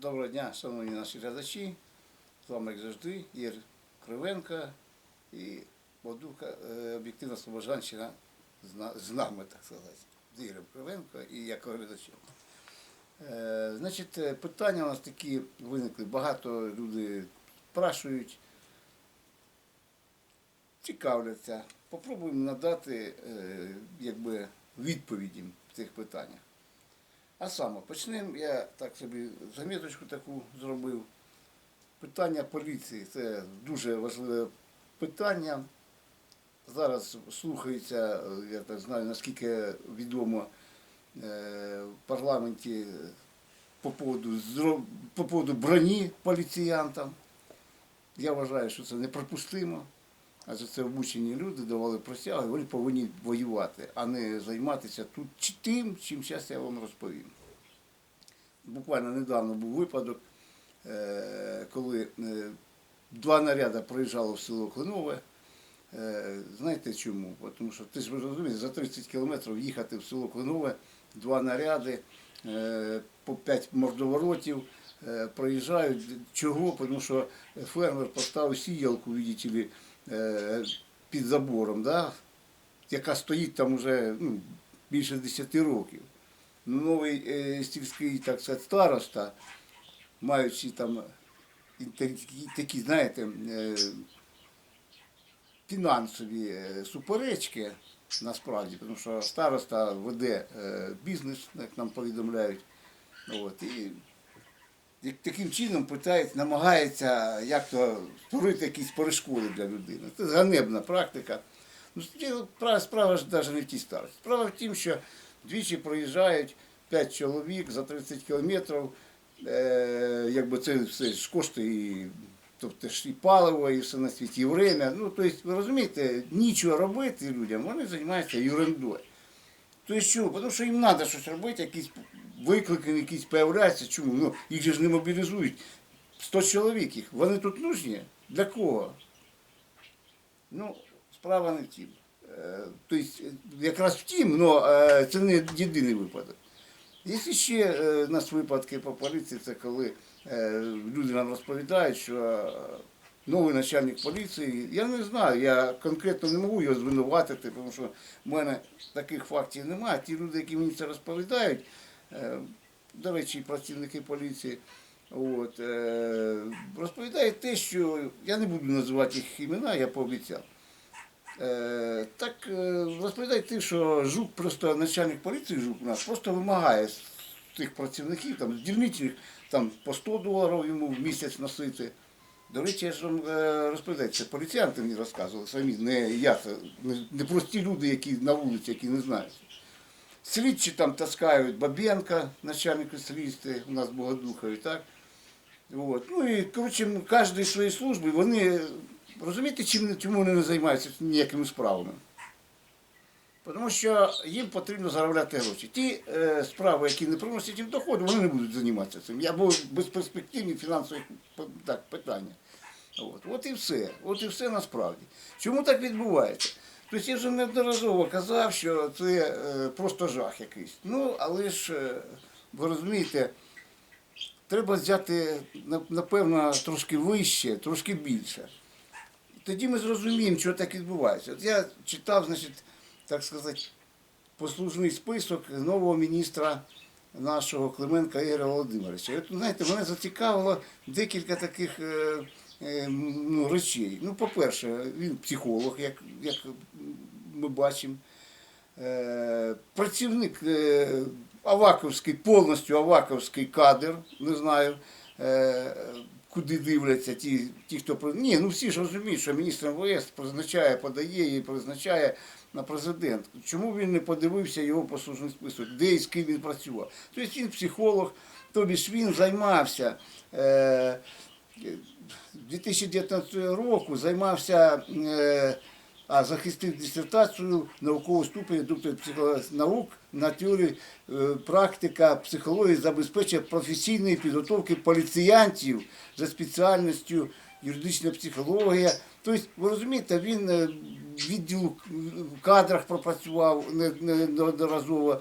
Доброго дня, шановні наші глядачі. З вами, як завжди, Ір Кривенко і Бодука, е, об'єктивна Слобожанщина з нами, так сказати, з Ігорем Кривенко і як глядачем. Значить, е, питання у нас такі виникли. Багато люди спрашують, цікавляться. Попробуємо надати е, якби, відповіді в цих питаннях. А саме, почнемо, я так собі заміточку таку зробив. Питання поліції це дуже важливе питання. Зараз слухається, я так знаю, наскільки відомо е, в парламенті по поводу, по поводу броні поліціянтам. Я вважаю, що це неприпустимо. Адже це обучені люди давали присягу, вони повинні воювати, а не займатися тут тим, чим зараз я вам розповім. Буквально недавно був випадок, е, коли е, два наряди приїжджали в село Клинове. Е, Знаєте чому? Тому що ти ж розумієш, за 30 кілометрів їхати в село Клинове, два наряди, по 5 мордоворотів проїжджають. Чого? Тому що фермер поставив сіялку, видите ли, під забором, да? яка стоїть там уже ну, більше 10 років. Ну, Новий е, сільський, так сказати, староста, маючи там такі, знаєте, е, фінансові е, суперечки, насправді, тому що староста веде е, бізнес, як нам повідомляють. От, і таким чином питається, намагається як то створити якісь перешкоди для людини. Це ганебна практика. Ну, справа- ж навіть не в тій старості. Справа в тім, що двічі проїжджають 5 чоловік за 30 кілометрів. Е, якби це все ж коштує і, тобто і паливо, і все на світі, і время. Ну, тобто, ви розумієте, нічого робити людям, вони займаються ерундою. Тобто що? Тому що їм треба щось робити, якісь виклики якісь появляються. Чому? Ну, їх же ж не мобілізують. 100 чоловік їх. Вони тут нужні? Для кого? Ну, справа не в тім. Е, Тобто, е, якраз в тім, але це не єдиний випадок. Є ще е, у нас випадки по поліції, це коли е, люди нам розповідають, що е, новий начальник поліції, я не знаю, я конкретно не можу його звинуватити, тому що в мене таких фактів немає. Ті люди, які мені це розповідають, е, до речі, працівники поліції, от, е, розповідають те, що я не буду називати їх імена, я пообіцяв. Е, так е, розповідають те, що жук, просто начальник поліції жук у нас просто вимагає з тих працівників, там, з дільничних, там, по 100 доларів йому в місяць носити. До речі, я ж вам е, розповідаю, це поліціянти мені розказували самі, не я, не прості люди, які на вулиці, які не знають. Слідчі там таскають Бабенка, начальник слідства, у нас Богодухові, так? От. Ну і, коротше, кожен своєї служби, вони, розумієте, чим, чому вони не займаються ніякими справами? Тому що їм потрібно заробляти гроші. Ті е, справи, які не приносять їм доходу, вони не будуть займатися цим. Або безперспективні фінансові так, питання. От. От і все. От і все насправді. Чому так відбувається? Тобто я вже неодноразово казав, що це е, просто жах якийсь. Ну, але ж, е, ви розумієте, треба взяти, напевно, трошки вище, трошки більше. Тоді ми зрозуміємо, що так відбувається. От я читав, значить, так сказати, послужний список нового міністра нашого Клименка Ігоря Володимировича. От, знаєте, мене зацікавило декілька таких е, ну, речей. Ну, по-перше, він психолог, як, як ми бачимо. Е, працівник е, Аваковський, повністю Аваковський кадр, не знаю, е, куди дивляться ті, ті, хто Ні, ну всі ж розуміють, що міністр МВС призначає, подає і призначає на президент. Чому він не подивився його послужний список, де і з ким він працював? Тобто він психолог, тобі ж він займався. Е, 2019 року займався, е, а захистив дисертацію наукового ступеня доктор психології наук на теорії е, практика психології забезпечення професійної підготовки поліціянтів за спеціальністю юридична психологія. Тобто, ви розумієте, він е, в відділу в кадрах пропрацював не- не- неодноразово.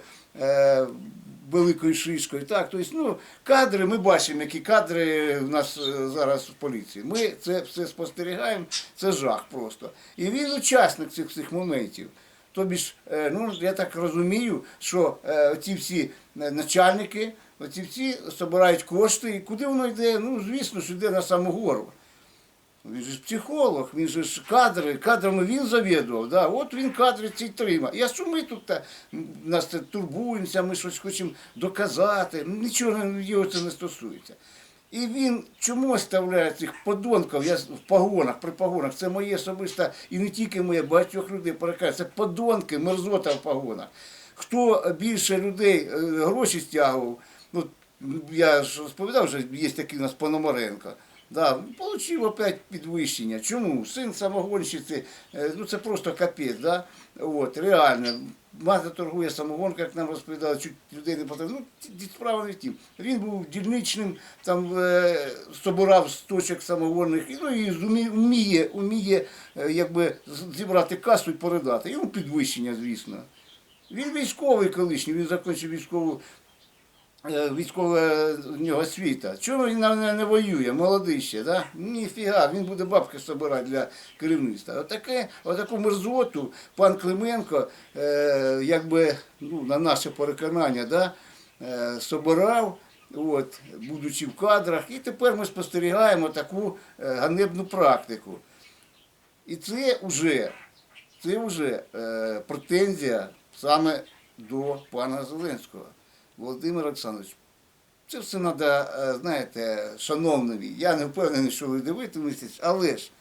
Великою шишкою. Так, тобто, ну, кадри, ми бачимо, які кадри в нас е, зараз в поліції. Ми це все спостерігаємо, це жах просто. І він учасник цих всіх моментів. Тобі ж, е, ну я так розумію, що е, ці всі начальники, ці всі збирають кошти, і куди воно йде? Ну, звісно, що йде на саму гору. Він же ж психолог, він же ж кадри, кадрами він завідував. Да? От він кадри ці тримав. А що ми тут та, нас це турбуємося, ми щось хочемо доказати. Нічого його це не стосується. І він чому оставляє цих подонків, я в погонах, при погонах, це моє особисте, і не тільки моє, багатьох людей перекаже, це подонки, мерзота в погонах. Хто більше людей е, гроші стягував, ну, я ж розповідав, що є такий у нас Пономаренко. Да, получив опять підвищення. Чому? Син самогонщиці, е, ну це просто капець, да? От, реально. Мати торгує самогонка, як нам розповідали, чуть людей не потрібно. Ну, справа не в. Він був дільничним, там е, собирав з точок самогонних, ну і вміє, вміє е, якби, зібрати касу і передати. Йому підвищення, звісно. Він військовий колишній, він закінчив військову е, військова в нього освіта. Чому він не, не воює? Молодий ще, да? Ніфіга, він буде бабки збирати для керівництва. Отаке, отаку мерзоту пан Клименко, е, якби ну, на наше переконання, да, е, собирав, от, будучи в кадрах, і тепер ми спостерігаємо таку е, ганебну практику. І це вже, це вже е, претензія саме до пана Зеленського. Володимир Олександрович, це все треба, знаєте, шановневі, я не впевнений, що ви дивитиметесь, але ж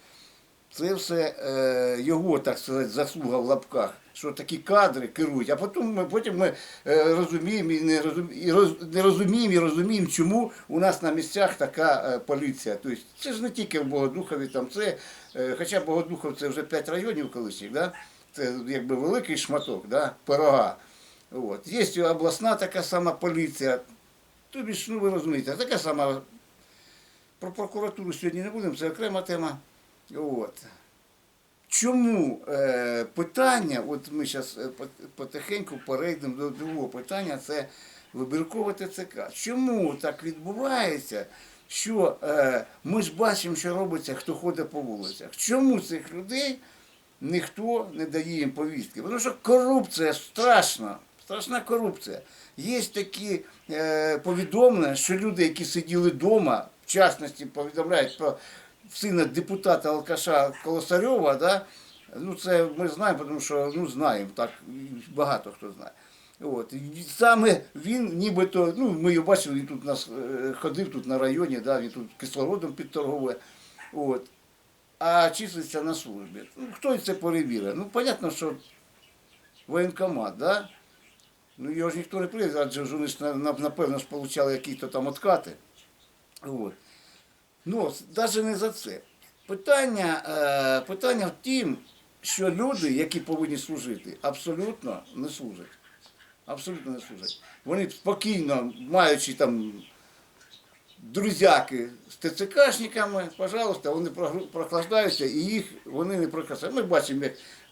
це все е, його, так сказати, заслуга в лапках, що такі кадри керують, а потім ми, потім ми е, розуміємо і не розуміємо, і роз, не розуміємо і розуміємо, чому у нас на місцях така е, поліція. Тобто це ж не тільки в Богодухові, там це, е, хоча Богодухов це вже 5 районів колишніх, да? це якби великий шматок да? пирога. От. Є обласна така сама поліція. Тобі ж, ну ви розумієте, така сама. Про прокуратуру сьогодні не будемо, це окрема тема. От. Чому е, питання, от ми зараз потихеньку перейдемо до другого питання, це вибіркове ТЦК. Чому так відбувається, що е, ми ж бачимо, що робиться, хто ходить по вулицях? Чому цих людей ніхто не дає їм повістки? Тому що корупція страшна, страшна корупція. Є такі е, повідомлення, що люди, які сиділи вдома, в частності повідомляють про сина депутата Алкаша Колосарьова, да? ну це ми знаємо, тому що ну, знаємо, так багато хто знає. От. І саме він нібито, ну ми його бачили, він тут нас е, ходив тут на районі, да, він тут кислородом підторговує. От. А числиться на службі. Ну, хто це перевірить? Ну, понятно, що воєнкомат, да? Ну, його ж ніхто не прийде, адже ж вони ж, на- на- напевно, ж получали якісь там откати. От. Ну, навіть не за це. Питання, е, питання в тім, що люди, які повинні служити, абсолютно не служать. Абсолютно не служать. Вони спокійно, маючи там друзяки з ТЦКшниками, пожалуйста, вони прохлаждаються і їх вони не прокрасають. Ми бачимо,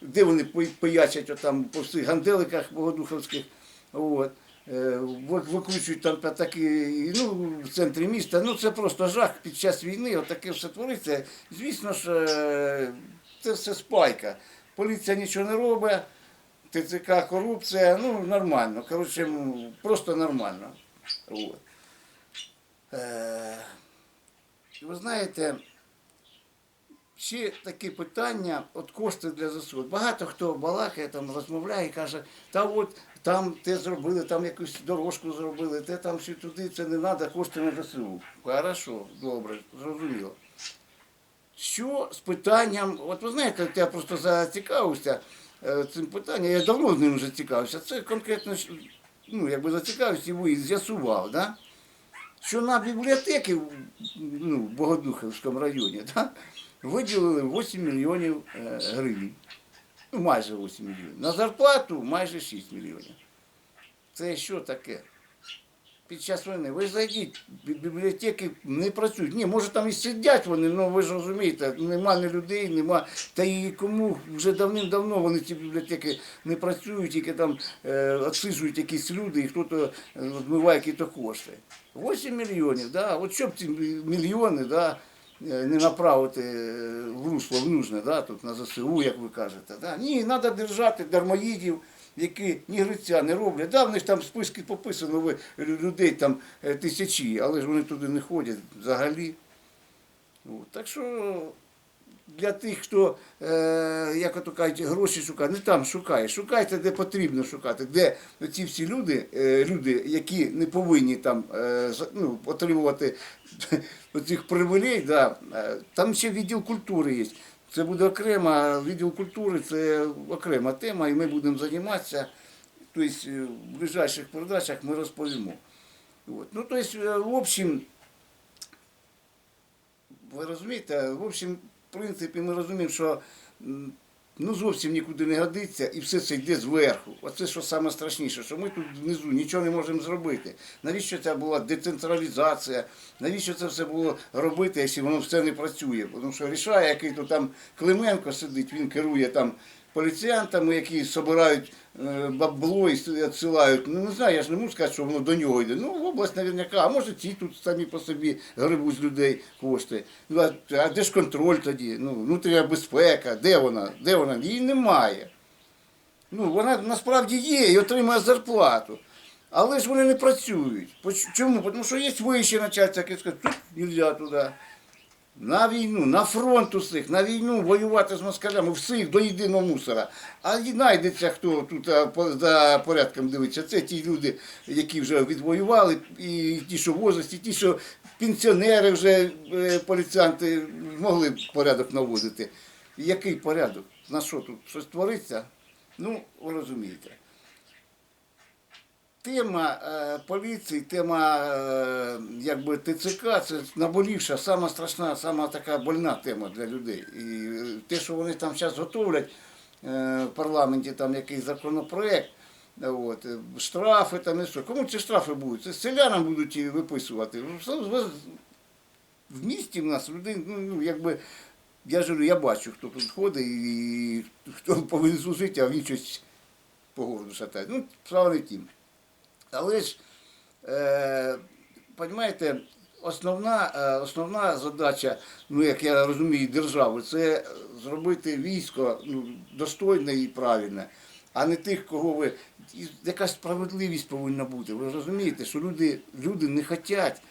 де вони пи- пиячать отам по всіх ганделиках богодуховських. От. Е, Викручують там такі, ну, в центрі міста. Ну це просто жах під час війни, отаке все твориться. Звісно ж, е, це все спайка. Поліція нічого не робить, ТЦК корупція, ну нормально. Коротше, просто нормально. От. Е, ви знаєте, ще таке питання, от кошти для ЗСУ. Багато хто балакає, там розмовляє каже, та от там те зробили, там якусь дорожку зробили, те там ще туди, це не треба, кошти на ЗСУ. Хорошо, добре, зрозуміло. Що з питанням, от ви знаєте, я просто зацікавився е, цим питанням, я давно з ним вже цікавився, це конкретно, ну, якби зацікавився і ви з'ясував, да? що на бібліотеки ну, в Богодухівському районі да, виділили 8 мільйонів е, гривень. Ну, майже 8 мільйонів. На зарплату майже 6 мільйонів. Це що таке? під час війни. Ви зайдіть, бібліотеки не працюють. Ні, може там і сидять вони, але ви ж розумієте, нема ні людей, нема. Та і кому вже давним-давно вони ці бібліотеки не працюють, тільки там е, відсиджують якісь люди і хтось е, відмиває якісь кошти. 8 мільйонів, да? от щоб ці мільйони, да, не направити е, в русло в нужне, да, тут на ЗСУ, як ви кажете. Да? Ні, треба держати дармоїдів, які ні гриця не роблять. Да, в них там списки пописано, ви, людей там е, тисячі, але ж вони туди не ходять взагалі. От. Так що для тих, хто, е, як ото кажуть, гроші шукає, не там шукає. Шукайте, де потрібно шукати, де ці всі люди, е, люди, які не повинні там е, ну, отримувати оцих привілей, да, е, там ще відділ культури є. Це буде окремо, відділ культури це окрема тема, і ми будемо займатися. Тобто е, в ближайших передачах ми розповімо. От. Ну, тобто, е, в общем, ви розумієте, в общем, принципі, ми розуміємо, що ну, зовсім нікуди не годиться, і все це йде зверху. Оце що саме страшніше, що ми тут внизу нічого не можемо зробити. Навіщо це була децентралізація? Навіщо це все було робити, якщо воно все не працює? Тому що рішає, який то там Клименко сидить, він керує там поліціянтами, які збирають е, бабло і відсилають. Ну не знаю, я ж не можу сказати, що воно до нього йде. Ну, в область наверняка, а може ті тут самі по собі грибуть з людей кошти. Ну, а, а де ж контроль тоді? Ну, внутрішня безпека, де вона? Де вона? Її немає. Ну, вона насправді є і отримує зарплату. Але ж вони не працюють. Чому? Тому що є вище начальство, яке скаже, тут не можна туди. На війну, на фронт усіх, на війну воювати з москалями, всіх до єдиного мусора. А і знайдеться, хто тут за порядком дивиться. Це ті люди, які вже відвоювали, і ті, що в возрасті, ті, що пенсіонери вже е, поліціянти могли порядок наводити. Який порядок? На що тут? Щось твориться? Ну, розумієте. Тема е, поліції, тема е, якби ТЦК це наболівша, сама страшна, сама така больна тема для людей. І е, те, що вони там зараз готовлять в парламенті там якийсь законопроект, от, штрафи там і що. Кому ці штрафи будуть? Це селянам будуть і виписувати. В місті в нас людей, ну, ну якби. Я ж я бачу, хто тут ходить і хто повинен служити, а він щось по городу шатає. Ну, справа не тім. Але ж, е, розумієте, основна, е, основна задача, ну як я розумію, держави, це зробити військо ну, достойне і правильне, а не тих, кого ви. Якась справедливість повинна бути. Ви розумієте, що люди, люди не хочуть.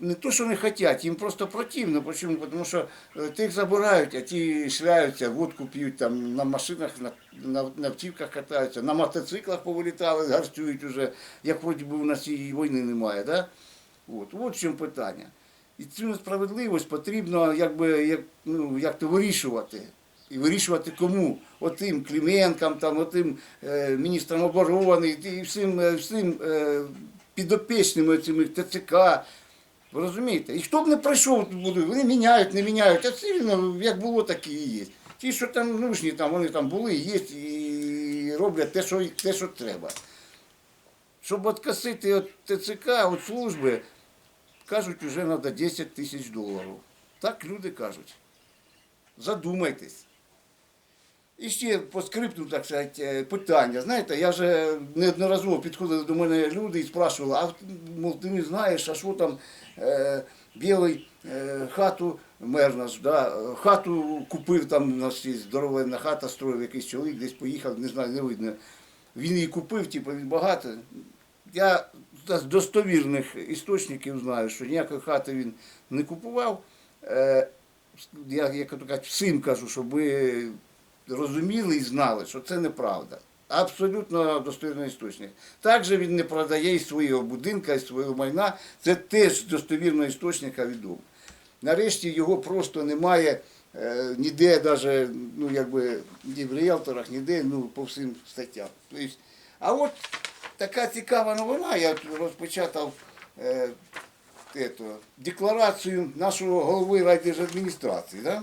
Не то, що не хочуть, їм просто противно. Чому? Тому що е, тих забирають, а ті шляються, водку п'ють там на машинах, на, на, на автівках катаються, на мотоциклах повилітали, гарцюють уже, як хоч би у нас і війни немає. Да? От, в чому питання. І цю несправедливість потрібно якби, як, ну, як то вирішувати. І вирішувати кому? Отим Клименкам, там, отим е, міністрам оборони, і всім, е, всім е, підопічним цими ТЦК. Ви розумієте? І хто б не прийшов, вони міняють, не міняють, а все як було, так і є. Ті, що там нужні, там, вони там були, є і роблять те, що, те, що треба. Щоб откосити від ТЦК, від служби, кажуть, вже треба 10 тисяч доларів. Так люди кажуть. Задумайтесь. І ще по скрипту, так сказати, е, питання. Знаєте, я вже неодноразово підходили до мене люди і спрашували, а мов, ти не знаєш, а що там е, білий е, хату мер наш, да, хату купив, там у нас здоровенна хата, строїв якийсь чоловік, десь поїхав, не знаю, не видно. Він її купив, типу, він багато. Я з достовірних істочників знаю, що ніякої хати він не купував. Е, я, як то кажуть, всім кажу, щоб ви розуміли і знали, що це неправда. Абсолютно достовірний істочник. Також він не продає і свого будинка, і свого майна. Це теж з достовірного істочника відомо. Нарешті його просто немає е, ніде, навіть, ну, якби, ні в ріелторах, ніде, ну, по всім статтям. Тобто, а от така цікава новина, я розпечатав е, ето, декларацію нашого голови райдержадміністрації. Да?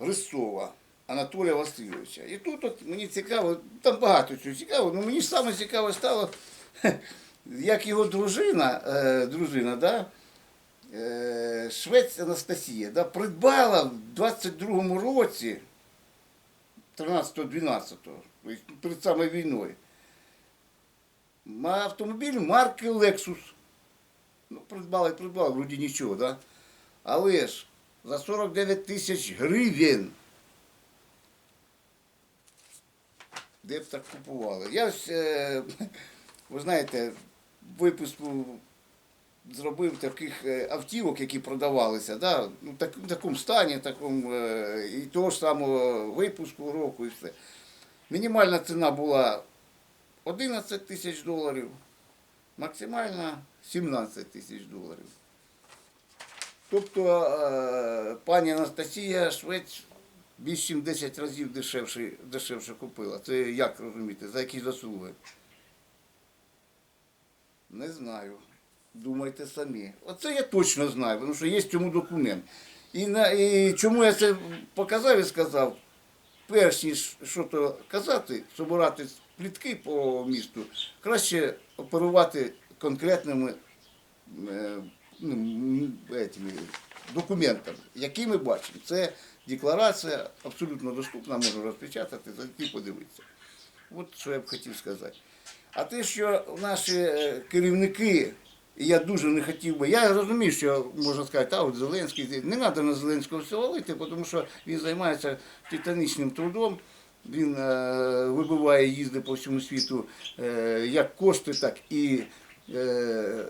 Рисова Анатолія Васильовича. І тут от мені цікаво, там багато чого цікаво, але мені саме цікаво стало, як його дружина, е, дружина, да, е, швець Анастасія, да, придбала в 22-му році, 13-12, тобто перед самою війною, автомобіль марки Lexus. Ну, придбала і придбала, вроді нічого, да? Але ж за 49 тисяч гривень. Де б так купували? Я ось, е, ви знаєте, випуску зробив таких е, автівок, які продавалися, да? ну, так, в такому стані, такому, е, і того ж самого випуску року і все. Мінімальна ціна була 11 тисяч доларів, максимальна 17 тисяч доларів. Тобто пані Анастасія Швець більш ніж 10 разів дешевше, дешевше купила. Це як розумієте, за які заслуги? Не знаю. Думайте самі. Оце я точно знаю, тому що є цьому документ. І, на, і чому я це показав і сказав, перш ніж що то казати, собирати плітки по місту, краще оперувати конкретними е, м, документами, які ми бачимо. Це декларація абсолютно доступна, можу розпечатати, зайти подивитися. От що я б хотів сказати. А те, що наші е, керівники, і я дуже не хотів би, я розумію, що можна сказати, а от Зеленський, не треба на Зеленського все валити, тому що він займається титанічним трудом. Він е, вибиває їзди по всьому світу е, як кошти, так і е,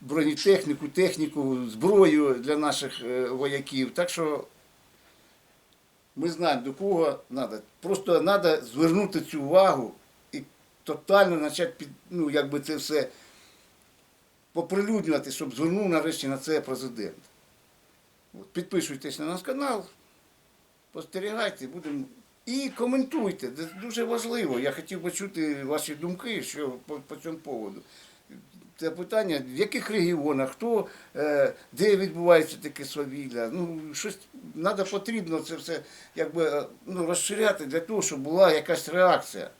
бронетехніку, техніку, зброю для наших е, вояків. Так що ми знаємо, до кого треба. Просто треба звернути цю увагу і тотально почати під, ну, якби це все поприлюднювати, щоб звернув нарешті на це президент. От, підписуйтесь на наш канал, спостерігайте, будемо. І коментуйте, це дуже важливо. Я хотів почути ваші думки що по, по цьому поводу. Це питання, в яких регіонах, хто, е, де відбувається таке свавілля. Ну, щось треба потрібно це все якби, е, ну, розширяти для того, щоб була якась реакція.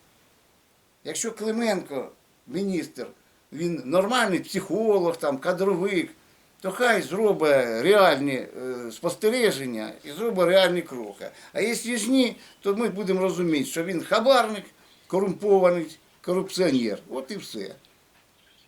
Якщо Клименко, міністр, він нормальний психолог, там, кадровик, то хай зробить реальні е, спостереження і зробить реальні кроки. А якщо ж ні, то ми будемо розуміти, що він хабарник, корумпований, корупціонер. От і все.